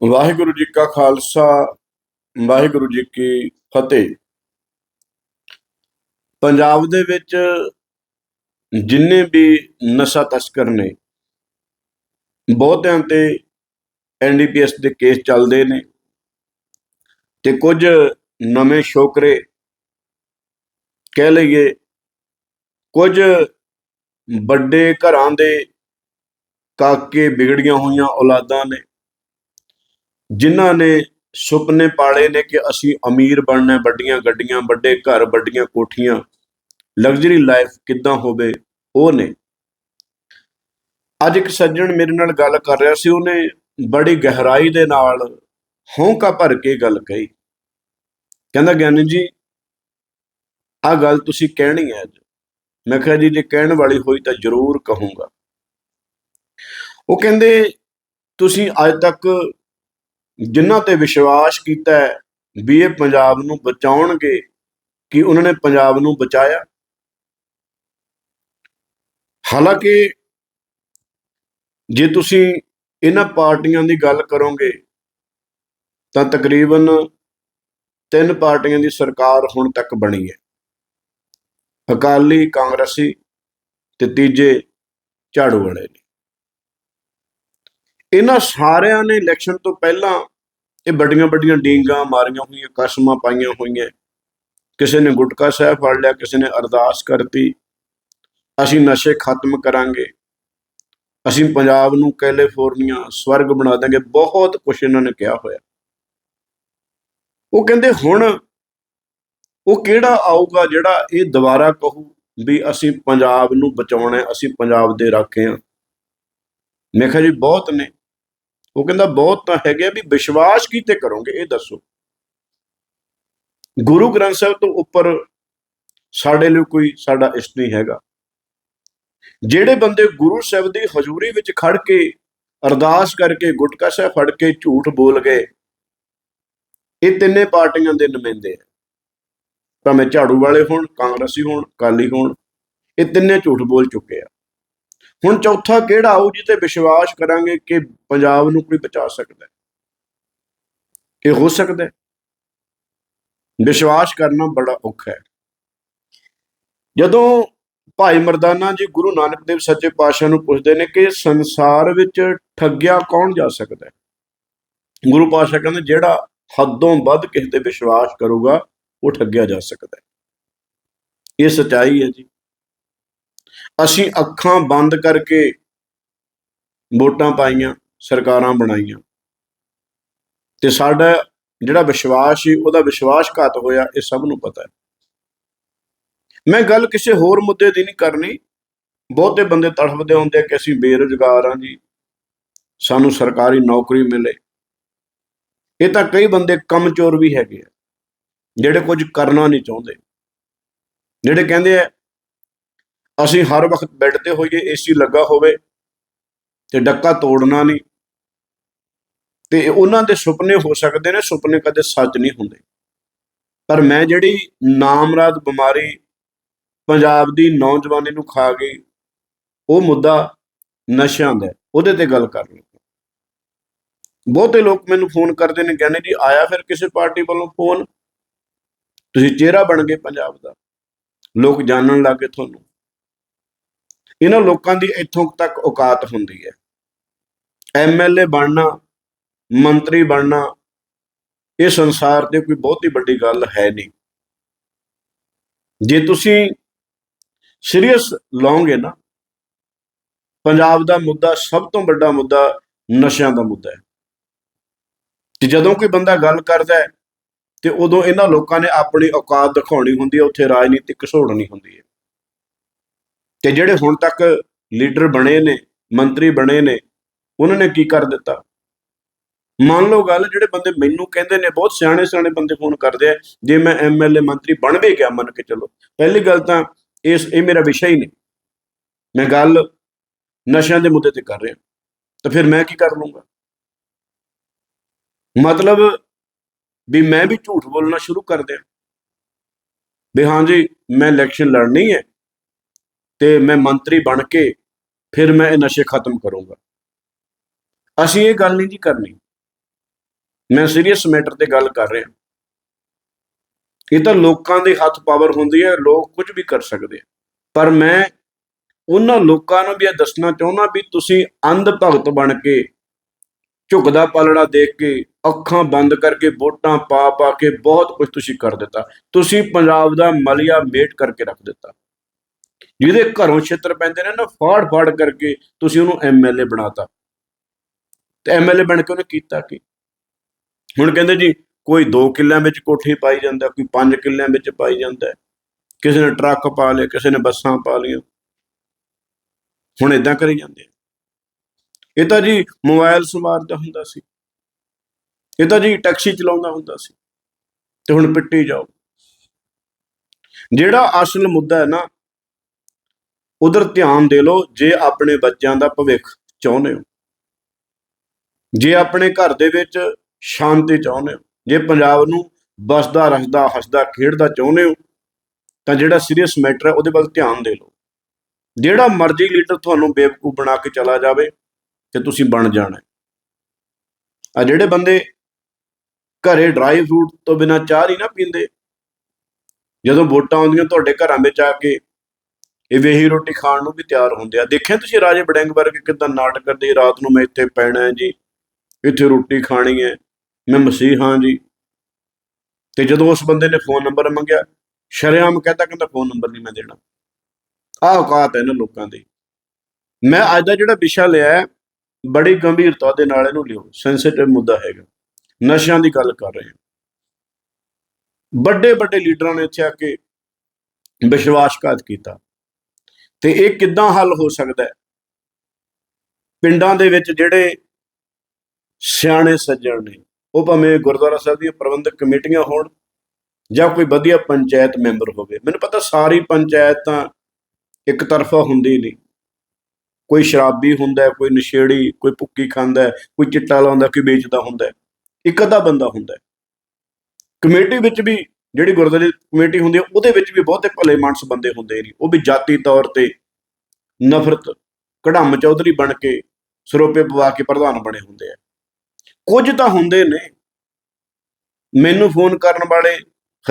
ਵਾਹਿਗੁਰੂ ਜੀ ਕਾ ਖਾਲਸਾ, ਵਾਹਿਗੁਰੂ ਜੀ ਕੀ ਫਤਿਹ। ਪੰਜਾਬ ਦੇ ਵਿੱਚ ਜਿੰਨੇ ਵੀ ਨਸ਼ਾ ਤਸਕਰ ਨੇ, ਬਹੁਤਿਆਂ ਤੇ ਐਨਡੀਪੀਐਸ ਦੇ ਕੇਸ ਚੱਲਦੇ ਨੇ ਤੇ ਕੁਝ ਨਵੇਂ ਸ਼ੋਕਰੇ ਕਹਿ ਲਈਏ, ਕੁਝ ਵੱਡੇ ਘਰਾਂ ਦੇ ਕਾਕੇ ਵਿਗੜੀਆਂ ਹੋਈਆਂ ਔਲਾਦਾਂ ਨੇ। ਜਿਨ੍ਹਾਂ ਨੇ ਸੁਪਨੇ ਪਾਲੇ ਨੇ ਕਿ ਅਸੀਂ ਅਮੀਰ ਬਣਨਾ ਹੈ, ਵੱਡੀਆਂ ਗੱਡੀਆਂ ਵੱਡੇ ਘਰ ਵੱਡੀਆਂ ਕੋਠੀਆਂ ਲਗਜ਼ਰੀ ਲਾਈਫ ਕਿੱਦਾਂ ਹੋਵੇ ਉਹ ਨੇ। ਅੱਜ ਇੱਕ ਸੱਜਣ ਮੇਰੇ ਨਾਲ ਗੱਲ ਕਰ ਰਿਹਾ ਸੀ ਉਹਨੇ ਬੜੀ ਗਹਿਰਾਈ ਦੇ ਨਾਲ ਹੌਂਕਾ ਭਰ ਕੇ ਗੱਲ ਕਹੀ। ਕਹਿੰਦਾ ਗਿਆਨੀ ਜੀ ਆ ਗੱਲ ਤੁਸੀਂ ਕਹਿਣੀ ਹੈ ਅੱਜ। ਮੈਂ ਕਿਹਾ ਜੀ ਜੇ ਕਹਿਣ ਵਾਲੀ ਹੋਈ ਤਾਂ ਜ਼ਰੂਰ ਕਹੂੰਗਾ। ਉਹ ਕਹਿੰਦੇ ਤੁਸੀਂ ਅੱਜ ਤੱਕ ਜਿਨ੍ਹਾਂ ਤੇ ਵਿਸ਼ਵਾਸ ਕੀਤਾ ਵੀ ਇਹ ਪੰਜਾਬ ਨੂੰ ਬਚਾਉਣਗੇ, ਕਿ ਉਹਨਾਂ ਨੇ ਪੰਜਾਬ ਨੂੰ ਬਚਾਇਆ? ਹਾਲਾਂਕਿ ਜੇ ਤੁਸੀਂ ਇਹਨਾਂ ਪਾਰਟੀਆਂ ਦੀ ਗੱਲ ਕਰੋਗੇ, ਤਾਂ ਤਕਰੀਬਨ ਤਿੰਨ ਪਾਰਟੀਆਂ ਦੀ ਸਰਕਾਰ ਹੁਣ ਤੱਕ ਬਣੀ ਹੈ। ਅਕਾਲੀ, ਕਾਂਗਰਸੀ ਤੇ ਤੀਜੇ ਝਾੜੂ ਵਾਲੇ ਨੇ। ਇਹਨਾਂ ਸਾਰਿਆਂ ਨੇ ਇਲੈਕਸ਼ਨ ਤੋਂ ਪਹਿਲਾਂ ਇਹ ਵੱਡੀਆਂ ਵੱਡੀਆਂ ਡੀਂਗਾਂ ਮਾਰੀਆਂ ਹੋਈਆਂ, ਕਸਮਾਂ ਪਾਈਆਂ ਹੋਈਆਂ। ਕਿਸੇ ਨੇ ਗੁਟਕਾ ਸਾਹਿਬ ਫੜ ਲਿਆ, ਕਿਸੇ ਨੇ ਅਰਦਾਸ ਕਰਤੀ। ਅਸੀਂ ਨਸ਼ੇ ਖਤਮ ਕਰਾਂਗੇ। ਅਸੀਂ ਪੰਜਾਬ ਨੂੰ ਕੈਲੀਫੋਰਨੀਆ ਸਵਰਗ ਬਣਾ ਦਾਂਗੇ ਬਹੁਤ ਕੁਝ ਇਹਨਾਂ ਨੇ ਕਿਹਾ ਹੋਇਆ। ਉਹ ਕਹਿੰਦੇ, ਹੁਣ ਉਹ ਕਿਹੜਾ ਆਊਗਾ ਜਿਹੜਾ ਇਹ ਦੁਬਾਰਾ ਕਹੂ ਵੀ ਅਸੀਂ ਪੰਜਾਬ ਨੂੰ ਬਚਾਉਣਾ ਅਸੀਂ ਪੰਜਾਬ ਦੇ ਰਾਖੇ ਹਾਂ? ਮੈਂ ਕਿਹਾ, ਜੀ, ਬਹੁਤ ਨੇ। ਉਹ ਕਹਿੰਦਾ, ਬਹੁਤ ਤਾਂ ਹੈਗੇ ਆ ਵੀ ਵਿਸ਼ਵਾਸ ਕੀਤੇ ਕਰੋਗੇ, ਇਹ ਦੱਸੋ। ਗੁਰੂ ਗ੍ਰੰਥ ਸਾਹਿਬ ਤੋਂ ਉੱਪਰ ਸਾਡੇ ਲਈ ਕੋਈ ਸਾਡਾ ਇਸ਼ਟ ਨਹੀਂ ਹੈਗਾ। ਜਿਹੜੇ ਬੰਦੇ ਗੁਰੂ ਸਾਹਿਬ ਦੀ ਹਜ਼ੂਰੀ ਵਿੱਚ ਖੜ ਕੇ ਅਰਦਾਸ ਕਰਕੇ, ਗੁਟਕਾ ਸਾਹਿਬ ਫੜ ਕੇ ਝੂਠ ਬੋਲ ਗਏ, ਇਹ ਤਿੰਨੇ ਪਾਰਟੀਆਂ ਦੇ ਨੁਮਾਇੰਦੇ ਆ। ਭਾਵੇਂ ਝਾੜੂ ਵਾਲੇ ਹੋਣ, ਕਾਂਗਰਸੀ ਹੋਣ ਕਾਲੀ ਹੋਣ, ਇਹ ਤਿੰਨੇ ਝੂਠ ਬੋਲ ਚੁੱਕੇ ਆ। ਹੁਣ ਚੌਥਾ ਕਿਹੜਾ? ਆਊ ਜਿੱਤੇ ਵਿਸ਼ਵਾਸ ਕਰਾਂਗੇ ਕਿ ਪੰਜਾਬ ਨੂੰ ਕੋਈ ਬਚਾ ਸਕਦਾ ਹੈ। ਇਹ ਹੋ ਸਕਦਾ ਹੈ। ਵਿਸ਼ਵਾਸ ਕਰਨਾ ਬੜਾ ਔਖਾ ਹੈ। ਜਦੋਂ ਭਾਈ ਮਰਦਾਨਾ ਜੀ ਗੁਰੂ ਨਾਨਕ ਦੇਵ ਸੱਚੇ ਪਾਤਸ਼ਾਹ ਨੂੰ ਪੁੱਛਦੇ ਨੇ ਕਿ ਸੰਸਾਰ ਵਿੱਚ ਠੱਗਿਆ ਕੌਣ ਜਾ ਸਕਦਾ ਹੈ? ਗੁਰੂ ਪਾਤਸ਼ਾਹ ਕਹਿੰਦੇ, ਜਿਹੜਾ ਹੱਦੋਂ ਵੱਧ ਕਿਸੇ ਤੇ ਵਿਸ਼ਵਾਸ ਕਰੂਗਾ, ਉਹ ਠੱਗਿਆ ਜਾ ਸਕਦਾ ਹੈ। ਇਹ ਸਚਾਈ ਹੈ ਜੀ। ਅਸੀਂ ਅੱਖਾਂ ਬੰਦ ਕਰਕੇ ਵੋਟਾਂ ਪਾਈਆਂ, ਸਰਕਾਰਾਂ ਬਣਾਈਆਂ। ਤੇ ਸਾਡਾ ਜਿਹੜਾ ਵਿਸ਼ਵਾਸ ਸੀ, ਉਹਦਾ ਵਿਸ਼ਵਾਸਘਾਤ ਹੋਇਆ, ਇਹ ਸਭ ਨੂੰ ਪਤਾ ਹੈ। ਮੈਂ ਗੱਲ ਕਿਸੇ ਹੋਰ ਮੁੱਦੇ ਦੀ ਨਹੀਂ ਕਰਨੀ। ਬਹੁਤੇ ਬੰਦੇ ਤੜਫਦੇ ਹੁੰਦੇ ਕਿ ਅਸੀਂ ਬੇਰੁਜ਼ਗਾਰ ਹਾਂ ਜੀ। ਸਾਨੂੰ ਸਰਕਾਰੀ ਨੌਕਰੀ ਮਿਲੇ। ਇਹ ਤਾਂ ਕਈ ਬੰਦੇ ਕਮਚੋਰ ਵੀ ਹੈਗੇ ਆ, ਜਿਹੜੇ ਕੁਝ ਕਰਨਾ ਨਹੀਂ ਚਾਹੁੰਦੇ। ਜਿਹੜੇ ਕਹਿੰਦੇ ਆ ਅਸੀਂ ਹਰ ਵਕਤ ਬੈੱਡ ਤੇ ਹੋਈਏ ਏਸੀ ਲੱਗਾ ਹੋਵੇ ਤੇ ਡੱਕਾ ਤੋੜਨਾ ਨਹੀਂ। ਤੇ ਉਹਨਾਂ ਦੇ ਸੁਪਨੇ ਹੋ ਸਕਦੇ ਨੇ, ਸੁਪਨੇ ਕਦੇ ਸੱਚ ਨਹੀਂ ਹੁੰਦੇ। ਪਰ ਮੈਂ ਜਿਹੜੀ ਨਾਮਰਾਦ ਬਿਮਾਰੀ ਪੰਜਾਬ ਦੀ ਨੌਜਵਾਨੀ ਨੂੰ ਖਾ ਗਈ, ਉਹ ਮੁੱਦਾ ਨਸ਼ਿਆਂ ਦਾ ਉਹਦੇ ਤੇ ਗੱਲ ਕਰ ਲਈ ਬਹੁਤੇ ਲੋਕ ਮੈਨੂੰ ਫੋਨ ਕਰਦੇ ਨੇ, ਕਹਿੰਦੇ ਜੀ ਆਇਆ ਫਿਰ ਕਿਸੇ ਪਾਰਟੀ ਵੱਲੋਂ ਫੋਨ? ਤੁਸੀਂ ਚਿਹਰਾ ਬਣ ਗਏ ਪੰਜਾਬ ਦਾ। ਲੋਕ ਜਾਣਨ ਲੱਗੇ ਤੁਹਾਨੂੰ। ਇਹਨਾਂ ਲੋਕਾਂ ਦੀ ਇੱਥੋਂ ਤੱਕ ਔਕਾਤ ਹੁੰਦੀ ਹੈ। ਐਮਐਲਏ ਬਣਨਾ, ਮੰਤਰੀ ਬਣਨਾ, ਇਹ ਸੰਸਾਰ ਤੇ ਕੋਈ ਬਹੁਤੀ ਵੱਡੀ ਗੱਲ ਹੈ ਨਹੀਂ। ਜੇ ਤੁਸੀਂ ਸੀਰੀਅਸ ਲਓਗੇ ਨਾ, ਪੰਜਾਬ ਦਾ ਮੁੱਦਾ ਸਭ ਤੋਂ ਵੱਡਾ ਮੁੱਦਾ ਨਸ਼ਿਆਂ ਦਾ ਮੁੱਦਾ ਹੈ। ਤੇ ਜਦੋਂ ਕੋਈ ਬੰਦਾ ਗੱਲ ਕਰਦਾ ਹੈ, ਤੇ ਉਦੋਂ ਇਹਨਾਂ ਲੋਕਾਂ ਨੇ ਆਪਣੀ ਔਕਾਤ ਦਿਖਾਉਣੀ ਹੁੰਦੀ ਹੈ, ਉੱਥੇ ਰਾਜਨੀਤਿਕ ਘਸੋੜਨੀ ਹੁੰਦੀ ਹੈ। ਤੇ ਜਿਹੜੇ ਹੁਣ ਤੱਕ ਲੀਡਰ ਬਣੇ ਨੇ, ਮੰਤਰੀ ਬਣੇ ਨੇ, ਉਹਨਾਂ ਨੇ ਕੀ ਕਰ ਦਿੱਤਾ? ਮੰਨ ਲਓ ਗੱਲ, ਜਿਹੜੇ ਬੰਦੇ ਮੈਨੂੰ ਕਹਿੰਦੇ ਨੇ, ਬਹੁਤ ਸਿਆਣੇ ਸਿਆਣੇ ਬੰਦੇ ਫੋਨ ਕਰਦੇ ਆ, ਜੇ ਮੈਂ ਐਮਐਲਏ ਮੰਤਰੀ ਬਣ ਵੀ ਗਿਆ, ਮੰਨ ਕੇ ਚਲੋ। ਪਹਿਲੀ ਗੱਲ ਤਾਂ ਇਸ, ਇਹ ਮੇਰਾ ਵਿਸ਼ਾ ਹੀ ਨਹੀਂ। ਮੈਂ ਗੱਲ ਨਸ਼ਿਆਂ ਦੇ ਮੁੱਦੇ ਤੇ ਕਰ ਰਿਹਾ। ਤਾਂ ਫਿਰ ਮੈਂ ਕੀ ਕਰ ਲੂੰਗਾ ਮਤਲਬ ਵੀ ਮੈਂ ਵੀ ਝੂਠ ਬੋਲਣਾ ਸ਼ੁਰੂ ਕਰ ਦਿਆਂ। ਵੀ ਹਾਂਜੀ ਮੈਂ ਇਲੈਕਸ਼ਨ ਲੜਨੀ ਹੈ। ਤੇ ਮੈਂ ਮੰਤਰੀ ਬਣ ਕੇ ਫਿਰ ਮੈਂ ਇਹ ਨਸ਼ੇ ਖਤਮ ਕਰੂੰਗਾ। ਅਸੀਂ ਇਹ ਗੱਲ ਨਹੀਂ ਜੀ ਕਰਨੀ। ਮੈਂ ਸੀਰੀਅਸ ਮੈਟਰ ਤੇ ਗੱਲ ਕਰ ਰਿਹਾ। ਇਹ ਤਾਂ ਲੋਕਾਂ ਦੇ ਹੱਥ ਪਾਵਰ ਹੁੰਦੀ ਹੈ, ਲੋਕ ਕੁਝ ਵੀ ਕਰ ਸਕਦੇ ਆ। ਪਰ ਮੈਂ ਉਹਨਾਂ ਲੋਕਾਂ ਨੂੰ ਵੀ ਇਹ ਦੱਸਣਾ ਚਾਹੁੰਦਾ ਵੀ ਤੁਸੀਂ ਅੰਧ ਭਗਤ ਬਣ ਕੇ ਝੁਕਦਾ ਪਲੜਾ ਦੇਖ ਕੇ ਅੱਖਾਂ ਬੰਦ ਕਰਕੇ ਵੋਟਾਂ ਪਾ ਪਾ ਕੇ ਬਹੁਤ ਕੁਝ ਤੁਸੀਂ ਕਰ ਦਿੱਤਾ। ਤੁਸੀਂ ਪੰਜਾਬ ਦਾ ਮਲਿਆ ਮੇਟ ਕਰਕੇ ਰੱਖ ਦਿੱਤਾ। ਜਿਹਦੇ ਘਰੋਂ ਛੇਤਰ ਪੈਂਦੇ ਨੇ ਨਾ, ਫਾੜ ਫਾੜ ਕਰਕੇ ਤੁਸੀਂ ਉਹਨੂੰ ਐਮਐਲਏ ਬਣਾਤਾ। ਤੇ ਐਮਐਲਏ ਬਣ ਕੇ ਉਹਨੇ ਕੀਤਾ ਕੀ? ਹੁਣ ਕਹਿੰਦੇ ਜੀ, ਕੋਈ 2 ਕਿੱਲਿਆਂ ਵਿੱਚ ਕੋਠੀ ਪਾਈ ਜਾਂਦਾ, ਕੋਈ 5 ਕਿੱਲਿਆਂ ਵਿੱਚ ਪਾਈ ਜਾਂਦਾ। ਕਿਸੇ ਨੇ ਟਰੱਕ ਪਾ ਲਿਆ, ਕਿਸੇ ਨੇ ਬੱਸਾਂ ਪਾ ਲਈਆਂ। ਹੁਣ ਇਦਾਂ ਕਰੀ ਜਾਂਦੇ ਇਹ ਤਾਂ ਜੀ ਮੋਬਾਈਲ ਸਮਾਰਦਾ ਹੁੰਦਾ ਸੀ। ਇਹ ਤਾਂ ਜੀ ਟੈਕਸੀ ਚਲਾਉਂਦਾ ਹੁੰਦਾ ਸੀ। ਤੇ ਹੁਣ ਪਿੱਟੀ ਜਾਓ। ਜਿਹੜਾ ਅਸਲ ਮੁੱਦਾ ਹੈ ਨਾ ਉਧਰ ਧਿਆਨ ਦੇ ਲਓ ਜੇ ਆਪਣੇ ਬੱਚਿਆਂ ਦਾ ਭਵਿੱਖ ਚਾਹੁੰਦੇ ਹੋ। ਜੇ ਆਪਣੇ ਘਰ ਦੇ ਵਿੱਚ ਸ਼ਾਂਤੀ ਚਾਹੁੰਦੇ ਹੋ। ਜੇ ਪੰਜਾਬ ਨੂੰ ਬਸਦਾ ਰਸਦਾ ਹੱਸਦਾ, ਖੇਡਦਾ ਚਾਹੁੰਦੇ ਹੋ, ਤਾਂ ਜਿਹੜਾ ਸੀਰੀਅਸ ਮੈਟਰ ਹੈ ਉਹਦੇ ਵੱਲ ਧਿਆਨ ਦੇ ਲਓ। ਜਿਹੜਾ ਮਰਜ਼ੀ ਲੀਡਰ ਤੁਹਾਨੂੰ ਬੇਵਕੂਫ ਬਣਾ ਕੇ ਚਲਾ ਜਾਵੇ ਤੇ ਤੁਸੀਂ ਬਣ ਜਾਣਾ। ਆ ਜਿਹੜੇ ਬੰਦੇ ਘਰੇ ਡਰਾਈ ਫਰੂਟ ਤੋਂ ਬਿਨਾ ਚਾਹ ਨਹੀਂ ਨਾ ਪੀਂਦੇ, ਜਦੋਂ ਵੋਟਾਂ ਆਉਂਦੀਆਂ ਤੁਹਾਡੇ ਘਰਾਂ ਵਿੱਚ ਆ ਕੇ ਇਹ ਵੇਹੀ ਰੋਟੀ ਖਾਣ ਨੂੰ ਵੀ ਤਿਆਰ ਹੁੰਦੇ ਆ। ਦੇਖਿਆ ਤੁਸੀਂ ਰਾਜੇ ਬੜਿੰਗ ਵਰਗੇ ਕਿਦਾਂ ਨਾਟਕ ਕਰਦੇ ਰਾਤ ਨੂੰ ਮੈਂ ਇੱਥੇ ਪੈਣਾ ਹੈ ਜੀ, ਇੱਥੇ ਰੋਟੀ ਖਾਣੀ ਹੈ, ਮੈਂ ਮਸੀਹ ਹਾਂ ਜੀ। ਤੇ ਜਦੋਂ ਉਸ ਬੰਦੇ ਨੇ ਫੋਨ ਨੰਬਰ ਮੰਗਿਆ, ਸ਼ਰੇਆਮ ਕਹਤਾ ਕਹਿੰਦਾ ਫੋਨ ਨੰਬਰ ਨਹੀਂ ਮੈਂ ਦੇਣਾ। ਆਹ ਔਕਾਤ ਹੈ ਇਹਨਾਂ ਲੋਕਾਂ ਦੀ। ਮੈਂ ਅੱਜ ਦਾ ਜਿਹੜਾ ਵਿਸ਼ਾ ਲਿਆ ਹੈ, ਬੜੀ ਗੰਭੀਰਤਾ ਦੇ ਨਾਲ ਇਹਨੂੰ ਲਿਓ। ਸੈਂਸਿਟਿਵ ਮੁੱਦਾ ਹੈਗਾ। ਨਸ਼ਿਆਂ ਦੀ ਗੱਲ ਕਰ ਰਹੇ ਹਾਂ। ਵੱਡੇ ਵੱਡੇ ਲੀਡਰਾਂ ਨੇ ਇੱਥੇ ਆ ਕੇ ਵਿਸ਼ਵਾਸਘਾਤ ਕੀਤਾ। ਤੇ ਇਹ ਕਿੱਦਾਂ ਹੱਲ ਹੋ ਸਕਦਾ ਹੈ? ਪਿੰਡਾਂ ਦੇ ਵਿੱਚ ਜਿਹੜੇ ਸਿਆਣੇ ਸੱਜਣ ਨੇ, ਉਹ ਭਾਵੇਂ ਗੁਰਦੁਆਰਾ ਸਾਹਿਬ ਦੀਆਂ ਪ੍ਰਬੰਧਕ ਕਮੇਟੀਆਂ ਹੋਣ ਜਾਂ ਕੋਈ ਵਧੀਆ ਪੰਚਾਇਤ ਮੈਂਬਰ ਹੋਵੇ, ਮੈਨੂੰ ਪਤਾ ਸਾਰੀ ਪੰਚਾਇਤ ਤਾਂ ਇੱਕ ਤਰਫਾ ਹੁੰਦੀ ਨਹੀਂ। ਕੋਈ ਸ਼ਰਾਬੀ ਹੁੰਦਾ ਕੋਈ ਨਸ਼ੇੜੀ, ਕੋਈ ਭੁੱਕੀ ਖਾਂਦਾ ਕੋਈ ਚਿੱਟਾ ਲਾਉਂਦਾ, ਕੋਈ ਵੇਚਦਾ ਹੁੰਦਾ ਇੱਕ ਅੱਧਾ ਬੰਦਾ ਹੁੰਦਾ ਕਮੇਟੀ ਵਿੱਚ ਵੀ ਜਿਹੜੀ ਗੁਰਦੁਆਰੇ ਕਮੇਟੀ ਹੁੰਦੀ ਹੈ ਉਹਦੇ ਵਿੱਚ ਵੀ ਬਹੁਤੇ ਭਲੇ ਮਾਨਸ ਬੰਦੇ ਹੁੰਦੇ ਨੇ। ਉਹ ਵੀ ਜਾਤੀ ਤੌਰ ਤੇ ਨਫ਼ਰਤ ਕਢਮ ਚੌਧਰੀ ਬਣ ਕੇ ਸਰੋਪੇ ਪਵਾ ਕੇ ਪ੍ਰਧਾਨ ਬਣੇ ਹੁੰਦੇ ਆ। ਕੁਝ ਤਾਂ ਹੁੰਦੇ ਨੇ। ਮੈਨੂੰ ਫੋਨ ਕਰਨ ਵਾਲੇ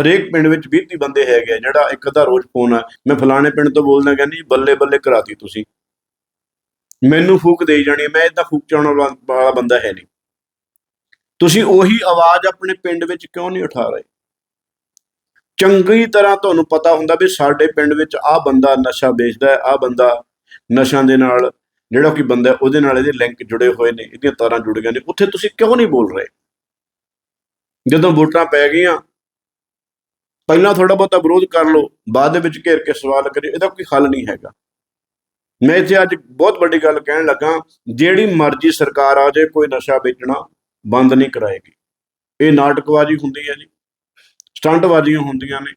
ਹਰੇਕ ਪਿੰਡ ਵਿੱਚ 20 30 ਬੰਦੇ ਹੈਗੇ ਆ ਜਿਹੜਾ ਇੱਕ ਅੱਧਾ ਰੋਜ਼ ਫੋਨ ਆ। ਮੈਂ ਫਲਾਣੇ ਪਿੰਡ ਤੋਂ ਬੋਲਦਾ ਕਹਿੰਦੀ ਬੱਲੇ ਬੱਲੇ ਕਰਾਤੀ ਤੁਸੀਂ। ਮੈਨੂੰ ਫੂਕ ਦੇਈ ਜਾਣੀ ਹੈ, ਮੈਂ ਇਦਾਂ ਫੂਕ ਚਾਉਣ ਵਾਲਾ ਵਾਲਾ ਬੰਦਾ ਹੈ ਨਹੀਂ। ਤੁਸੀਂ ਉਹੀ ਆਵਾਜ਼ ਆਪਣੇ ਪਿੰਡ ਵਿੱਚ ਕਿਉਂ ਨਹੀਂ ਉਠਾ ਰਹੇ? ਚੰਗੀ ਤਰ੍ਹਾਂ ਤੁਹਾਨੂੰ ਪਤਾ ਹੁੰਦਾ ਵੀ ਸਾਡੇ ਪਿੰਡ ਵਿੱਚ ਆਹ ਬੰਦਾ ਨਸ਼ਾ ਵੇਚਦਾ ਹੈ ਆਹ ਬੰਦਾ ਨਸ਼ਿਆਂ ਦੇ ਨਾਲ, ਜਿਹੜਾ ਕੋਈ ਬੰਦਾ ਉਹਦੇ ਨਾਲ ਇਹਦੇ ਲਿੰਕ ਜੁੜੇ ਹੋਏ ਨੇ, ਇਹਦੀਆਂ ਤਾਰਾਂ ਜੁੜ ਗਈਆਂ ਨੇ। ਉੱਥੇ ਤੁਸੀਂ ਕਿਉਂ ਨਹੀਂ ਬੋਲ ਰਹੇ? ਜਦੋਂ ਵੋਟਾਂ ਪੈ ਗਈਆਂ, ਪਹਿਲਾਂ ਥੋੜਾ ਬਹੁਤਾ ਵਿਰੋਧ ਕਰ ਲਓ, ਬਾਅਦ ਦੇ ਵਿੱਚ ਘੇਰ ਕੇ ਸਵਾਲ ਕਰਿਓ, ਇਹਦਾ ਕੋਈ ਹੱਲ ਨਹੀਂ ਹੈਗਾ। ਮੈਂ ਇੱਥੇ ਅੱਜ ਬਹੁਤ ਵੱਡੀ ਗੱਲ ਕਹਿਣ ਲੱਗਾ, ਜਿਹੜੀ ਮਰਜ਼ੀ ਸਰਕਾਰ ਆ ਜਾਏ, ਕੋਈ ਨਸ਼ਾ ਵੇਚਣਾ ਬੰਦ ਨਹੀਂ ਕਰਾਏਗੀ। ਇਹ ਨਾਟਕਬਾਜ਼ੀ ਹੁੰਦੀ ਹੈ ਜੀ। ਸਟੰਟਬਾਜ਼ੀਆਂ ਹੁੰਦੀਆਂ ਨੇ।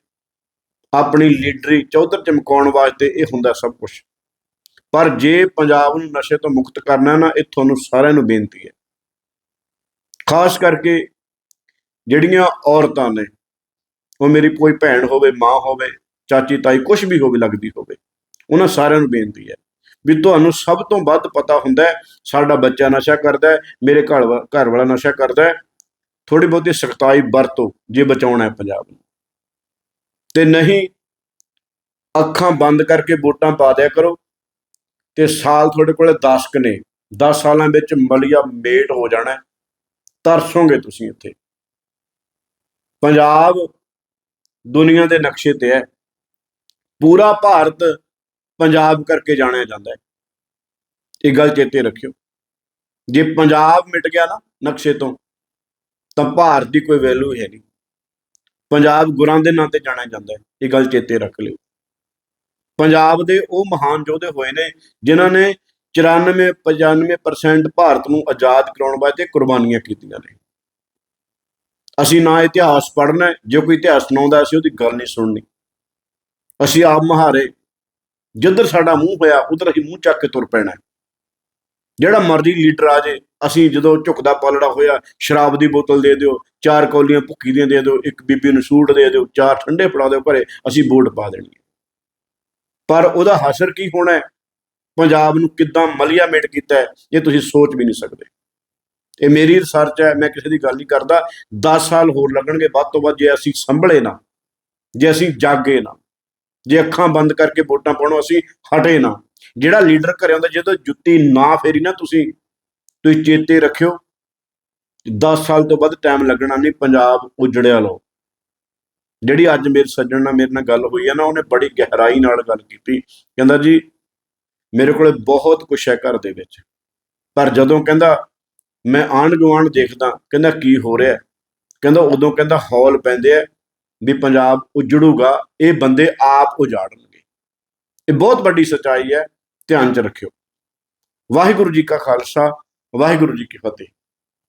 ਆਪਣੀ ਲੀਡਰੀ ਚੌਧਰ ਚਮਕਾਉਣ ਵਾਸਤੇ ਇਹ ਹੁੰਦਾ ਸਭ ਕੁਝ ਪਰ ਜੇ ਪੰਜਾਬ ਨੂੰ ਨਸ਼ੇ ਤੋਂ ਮੁਕਤ ਕਰਨਾ ਨਾ, ਇਹ ਤੁਹਾਨੂੰ ਸਾਰਿਆਂ ਨੂੰ ਬੇਨਤੀ ਹੈ। ਖਾਸ ਕਰਕੇ ਜਿਹੜੀਆਂ ਔਰਤਾਂ ਨੇ, ਉਹ ਮੇਰੀ ਕੋਈ ਭੈਣ ਹੋਵੇ, ਮਾਂ ਹੋਵੇ, ਚਾਚੀ ਤਾਈ ਕੁਝ ਵੀ ਹੋਵੇ, ਲੱਗਦੀ ਹੋਵੇ, ਉਹਨਾਂ ਸਾਰਿਆਂ ਨੂੰ ਬੇਨਤੀ ਹੈ ਵੀ ਤੁਹਾਨੂੰ ਸਭ ਤੋਂ ਵੱਧ ਪਤਾ ਹੁੰਦਾ ਹੈ, ਸਾਡਾ ਬੱਚਾ ਨਸ਼ਾ ਕਰਦਾ ਹੈ, ਮੇਰੇ ਘਰ ਵਾ- ਘਰ ਵਾਲਾ ਨਸ਼ਾ ਕਰਦਾ ਹੈ ਥੋੜੀ ਬਹੁਤੀ ਸਖਤਾਈ ਵਰਤੋ ਜੇ ਬਚਾਉਣਾ ਹੈ ਪੰਜਾਬ ਨੂੰ। ਤੇ ਨਹੀਂ, ਅੱਖਾਂ ਬੰਦ ਕਰਕੇ ਵੋਟਾਂ ਪਾ ਦਿਆ ਕਰੋ। ਤੇ ਸਾਲ ਤੁਹਾਡੇ ਕੋਲੇ 10 ਕ ਨੇ 10 ਸਾਲਾਂ ਵਿੱਚ ਮਲੀਆ ਮੇਟ ਹੋ ਜਾਣਾ ਤਰਸੋਗੇ ਤੁਸੀਂ ਇੱਥੇ। ਪੰਜਾਬ ਦੁਨੀਆ ਦੇ ਨਕਸ਼ੇ ਤੇ ਹੈ। ਪੂਰਾ ਭਾਰਤ ਪੰਜਾਬ ਕਰਕੇ ਜਾਣਿਆ ਜਾਂਦਾ ਹੈ। ਇਹ ਗੱਲ ਚੇਤੇ ਰੱਖਿਓ। ਜੇ ਪੰਜਾਬ ਮਿਟ ਗਿਆ ਨਾ ਨਕਸ਼ੇ ਤੋਂ ਤਾਂ ਭਾਰਤ ਦੀ ਕੋਈ ਵੈਲਿਊ ਹੈ ਨਹੀਂ। ਪੰਜਾਬ ਗੁਰਾਂ ਦੇ ਨਾਂ ਤੇ ਜਾਣਿਆ ਜਾਂਦਾ ਹੈ। ਇਹ ਗੱਲ ਚੇਤੇ ਰੱਖ ਲਿਓ। ਪੰਜਾਬ ਦੇ ਉਹ ਮਹਾਨ ਯੋਧੇ ਹੋਏ ਨੇ ਜਿਨ੍ਹਾਂ ਨੇ 94 95% ਭਾਰਤ ਨੂੰ ਆਜ਼ਾਦ ਕਰਾਉਣ ਵਾਸਤੇ ਕੁਰਬਾਨੀਆਂ ਕੀਤੀਆਂ ਨੇ। ਅਸੀਂ ਨਾ ਇਤਿਹਾਸ ਪੜ੍ਹਨਾ ਜੇ ਕੋਈ ਇਤਿਹਾਸ ਸੁਣਾਉਂਦਾ ਅਸੀਂ ਉਹਦੀ ਗੱਲ ਨਹੀਂ ਸੁਣਨੀ। ਅਸੀਂ ਆਪ ਮਹਾਰੇ। ਜਿੱਧਰ ਸਾਡਾ ਮੂੰਹ ਹੋਇਆ, ਉਧਰ ਅਸੀਂ ਮੂੰਹ ਚੱਕ ਕੇ ਤੁਰ ਪੈਣਾ ਜਿਹੜਾ ਮਰਜ਼ੀ ਲੀਡਰ ਆ ਜੇ, ਅਸੀਂ ਜਦੋਂ ਝੁਕਦਾ ਪਾਲੜਾ ਹੋਇਆ, ਸ਼ਰਾਬ ਦੀ ਬੋਤਲ ਦੇ ਦਿਓ, ਚਾਰ ਕੌਲੀਆਂ ਭੁੱਕੀ ਦੀਆਂ ਦੇ ਦਿਓ, ਇੱਕ ਬੀਬੀ ਨੂੰ ਸੂਟ ਦੇ ਦਿਓ, ਚਾਰ ਠੰਡੇ ਫੜਾ ਦਿਓ ਭਰੇ, ਅਸੀਂ ਵੋਟ ਪਾ ਦੇਣੀ ਹੈ। ਪਰ ਉਹਦਾ ਹਸਰ ਕੀ ਹੋਣਾ ਹੈ? ਪੰਜਾਬ ਨੂੰ ਕਿੱਦਾਂ ਮਲੀਆ ਮੇਟ ਕੀਤਾ ਇਹ ਤੁਸੀਂ ਸੋਚ ਵੀ ਨਹੀਂ ਸਕਦੇ। ਇਹ ਮੇਰੀ ਰਿਸਰਚ ਹੈ, ਮੈਂ ਕਿਸੇ ਦੀ ਗੱਲ ਨਹੀਂ ਕਰਦਾ। 10 ਸਾਲ ਹੋਰ ਲੱਗਣਗੇ, ਵੱਧ ਤੋਂ ਵੱਧ ਜੇ ਅਸੀਂ ਸੰਭਲੇ ਨਾ, ਜੇ ਅਸੀਂ ਜਾਗੇ ਨਾ, ਜੇ ਅੱਖਾਂ ਬੰਦ ਕਰਕੇ ਵੋਟਾਂ ਪਾਉਣੋਂ ਅਸੀਂ ਹਟੇ ਨਾ ਜਿਹੜਾ ਲੀਡਰ ਘਰੇ ਆਉਂਦਾ ਜਦੋਂ ਜੁੱਤੀ ਨਾ ਫੇਰੀ ਨਾ ਤੁਸੀਂ ਤੁਸੀਂ ਚੇਤੇ ਰੱਖਿਓ। 10 ਸਾਲ ਤੋਂ ਵੱਧ ਟਾਈਮ ਲੱਗਣਾ ਨਹੀਂ ਪੰਜਾਬ ਉਜੜਿਆ ਲੋ ਜਿਹੜੀ ਅੱਜ ਮੇਰੇ ਸੱਜਣ ਨਾਲ ਮੇਰੇ ਨਾਲ ਗੱਲ ਹੋਈ ਹੈ ਨਾ, ਉਹਨੇ ਬੜੀ ਗਹਿਰਾਈ ਨਾਲ ਗੱਲ ਕੀਤੀ। ਕਹਿੰਦਾ ਜੀ, ਮੇਰੇ ਕੋਲੇ ਬਹੁਤ ਕੁਛ ਹੈ ਘਰ ਦੇ ਵਿੱਚ। ਪਰ ਜਦੋਂ ਕਹਿੰਦਾ, ਮੈਂ ਆਂਢ ਗੁਆਂਢ ਦੇਖਦਾ, ਕਹਿੰਦਾ ਕੀ ਹੋ ਰਿਹਾ? ਕਹਿੰਦਾ ਉਦੋਂ ਕਹਿੰਦਾ ਹੌਲ ਪੈਂਦੇ ਆ ਵੀ ਪੰਜਾਬ ਉਜੜੂਗਾ, ਇਹ ਬੰਦੇ ਆਪ ਉਜਾੜਨ। ਇਹ ਬਹੁਤ ਵੱਡੀ ਸੱਚਾਈ ਹੈ, ਧਿਆਨ ਚ ਰੱਖਿਓ। ਵਾਹਿਗੁਰੂ ਜੀ ਕਾ ਖਾਲਸਾ, ਵਾਹਿਗੁਰੂ ਜੀ ਕੀ ਫਤਿਹ।